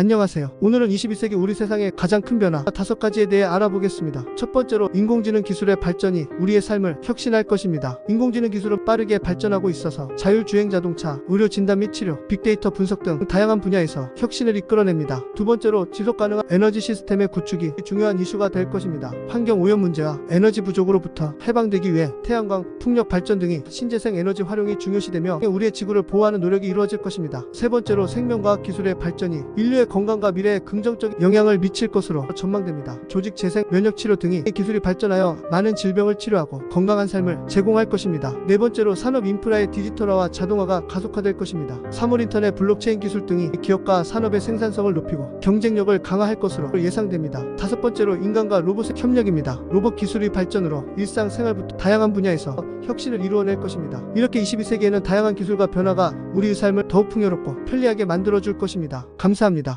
안녕하세요. 오늘은 21세기 우리 세상의 가장 큰 변화 다섯 가지에 대해 알아보겠습니다. 첫 번째로 인공지능 기술의 발전이 우리의 삶을 혁신할 것입니다. 인공지능 기술은 빠르게 발전하고 있어서 자율주행 자동차, 의료 진단 및 치료, 빅데이터 분석 등 다양한 분야에서 혁신을 이끌어냅니다. 두 번째로 지속 가능한 에너지 시스템의 구축이 중요한 이슈가 될 것입니다. 환경 오염 문제와 에너지 부족으로부터 해방되기 위해 태양광, 풍력 발전 등이 신재생 에너지 활용이 중요시되며 우리의 지구를 보호하는 노력이 이루어질 것입니다. 세 번째로 생명과학 기술의 발전이 인류의 건강과 미래에 긍정적인 영향을 미칠 것으로 전망됩니다. 조직 재생, 면역 치료 등이 기술이 발전하여 많은 질병을 치료하고 건강한 삶을 제공할 것입니다. 네 번째로 산업 인프라의 디지털화와 자동화가 가속화될 것입니다. 사물 인터넷, 블록체인 기술 등이 기업과 산업의 생산성을 높이고 경쟁력을 강화할 것으로 예상됩니다. 다섯 번째로 인간과 로봇의 협력입니다. 로봇 기술의 발전으로 일상 생활부터 다양한 분야에서 혁신을 이루어낼 것입니다. 이렇게 22세기에는 다양한 기술과 변화가 우리의 삶을 더욱 풍요롭고 편리하게 만들어줄 것입니다. 감사합니다.